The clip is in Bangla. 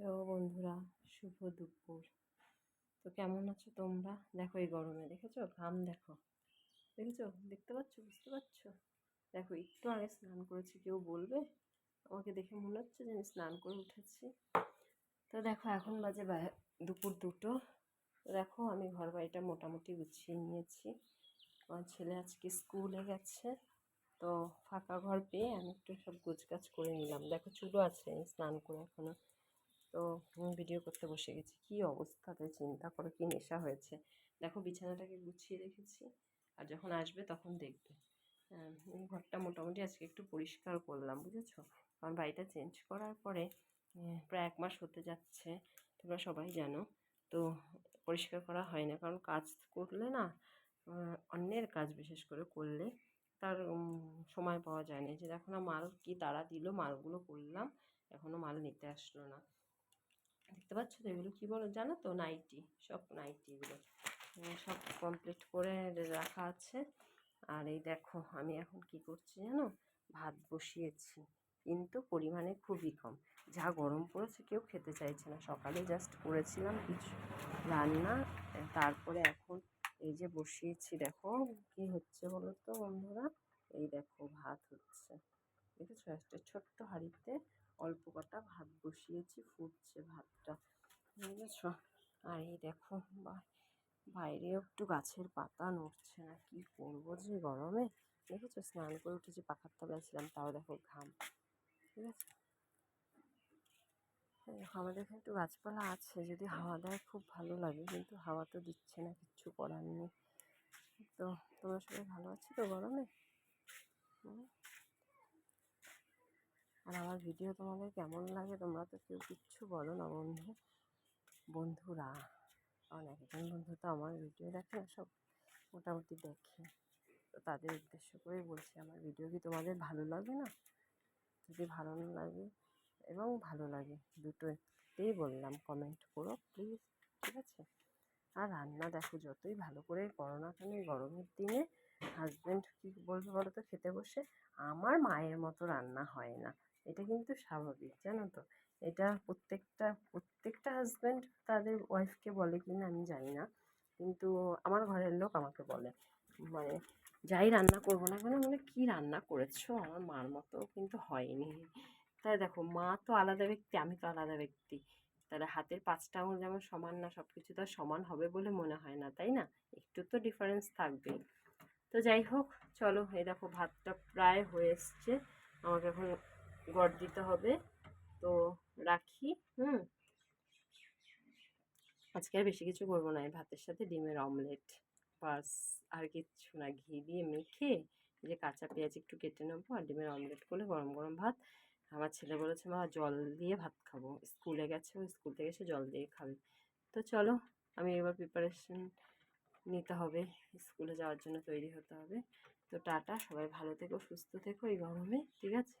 হ্যালো বন্ধুরা, শুভ দুপুর। তো কেমন আছো তোমরা? দেখো এই গরমে, দেখেছ? ঘাম দেখো। দেখেছ? দেখতে পাচ্ছ? বুঝতে পারছ? দেখো, একটু আগে স্নান করেছি, কেউ বলবে? আমাকে দেখে মনে হচ্ছে যে আমি স্নান করে উঠেছি। তো দেখো, এখন বাজে দুপুর দুটো। দেখো, আমি ঘর বাড়িটা মোটামুটি গুছিয়ে নিয়েছি। আমার ছেলে আজকে স্কুলে গেছে। তো ফাঁকা ঘর পেয়ে আমি একটু সব গোছগাছ করে নিলাম। দেখো, চুলো আছে স্নান করে এখনও তো ভিডিও করতে বসে গেছি। কী অবস্থাতে চিন্তা করো কী নেশা হয়েছে? দেখো বিছানাটাকে গুছিয়ে রেখেছি। আর যখন আসবে তখন দেখবে। হ্যাঁ, ঘরটা মোটামুটি আজকে একটু পরিষ্কার করলাম বুঝেছ? কারণ বাড়িটা চেঞ্জ করার পরে প্রায় এক মাস হতে যাচ্ছে তোমরা সবাই জানো। তো পরিষ্কার করা হয় না কারণ কাজ করলে না অন্যের কাজ বিশেষ করে করলে তার সময় পাওয়া যায় না। যে দেখো না মাল কি তারা দিল মালগুলো করলাম এখনও মাল নিতে আসলো না। দেখতে পাচ্ছ তো? এগুলো কী বলো জানো তো? নাইটি, সব নাইটি এগুলো। সব কমপ্লিট করে রাখা আছে। আর এই দেখো, আমি এখন কি করছি জানো? ভাত বসিয়েছি। কিন্তু পরিমাণে খুবই কম। যা গরম পড়েছে, কেউ খেতে চাইছে না। সকালে জাস্ট করেছিলাম কিছু রান্না। তারপরে এখন এই যে বসিয়েছি, দেখো কি হচ্ছে বলো তো বন্ধুরা? এই দেখো ভাত হচ্ছে। দেখেছ? একটা ছোট্ট হাঁড়িতে অল্প কটা ভাত বসিয়েছি, ফুটছে ভাতটা। বুঝেছ? আর এই দেখো, বা- বাইরেও একটু গাছের পাতা নড়ছে না, কি করব যে গরমে? দেখেছ? স্নান করে উঠেছি পাখার তলায় ছিলাম, তাও দেখো ঘাম। ঠিক আছে এই আমাদের এখানে একটু গাছপালা আছে, যদি হাওয়া দেয় খুব ভালো লাগে, কিন্তু হাওয়া তো দিচ্ছে না, কিচ্ছু করার নেই। তো, তোমরা সবাই ভালো আছো তো গরমে? হুম? আর আমার ভিডিও তোমাদের কেমন লাগে তোমরা তো কেউ কিচ্ছু বলো না বন্ধু। বন্ধুরা কারণ একজন বন্ধু তো আমার ভিডিও দেখে না, সব মোটামুটি দেখে। তো তাদের উদ্দেশ্য করেই বলছি, আমার ভিডিও কি তোমাদের ভালো লাগে না? যদি ভালো না লাগে, এবং ভালো লাগে দুটোতেই বললাম কমেন্ট করো প্লিজ ঠিক আছে? আর রান্না দেখো, যতই ভালো করে করো না কেন গরমের দিনে হাজব্যান্ড কী বলবে বলো তো খেতে বসে আমার মায়ের মতো রান্না হয় না। এটা কিন্তু স্বাভাবিক, জানো তো? এটা প্রত্যেকটা প্রত্যেকটা হাজব্যান্ড তাদের ওয়াইফকে বলে কি না আমি জানি না। কিন্তু আমার ঘরের লোক আমাকে বলে মানে যাই রান্না করব না কেন? মানে কী রান্না করেছ? আমার মার মতো কিন্তু হয়নি। তাই দেখো, মা তো আলাদা ব্যক্তি, আমি তো আলাদা ব্যক্তি। তাহলে হাতের পাঁচটা আঙুল যেমন সমান না সব কিছু তো সমান হবে বলে মনে হয় না, তাই না? একটু তো ডিফারেন্স থাকবেই। তো যাই হোক, চলো, এই দেখো ভাতটা প্রায় হয়ে এসছে। আমাকে এখন গড় দিতে হবে। তো রাখি, হুম? আজকে আর বেশি কিছু করব না ভাতের সাথে ডিমের অমলেট বাস। আর কিচ্ছু না, ঘি দিয়ে মেখে যে কাঁচা পেঁয়াজ একটু কেটে নেব আর ডিমের অমলেট করলে গরম গরম ভাত। আমার ছেলে বলেছে, মা, জল দিয়ে ভাত খাব। স্কুলে গেছে স্কুল থেকে এসে জল দিয়ে খাবে। তো চলো, আমি এবার প্রিপারেশন নিতে হবে। স্কুলে যাওয়ার জন্য তৈরি হতে হবে। তো টাটা, সবাই ভালো থেকো, সুস্থ থেকো এই গরমে, ঠিক আছে?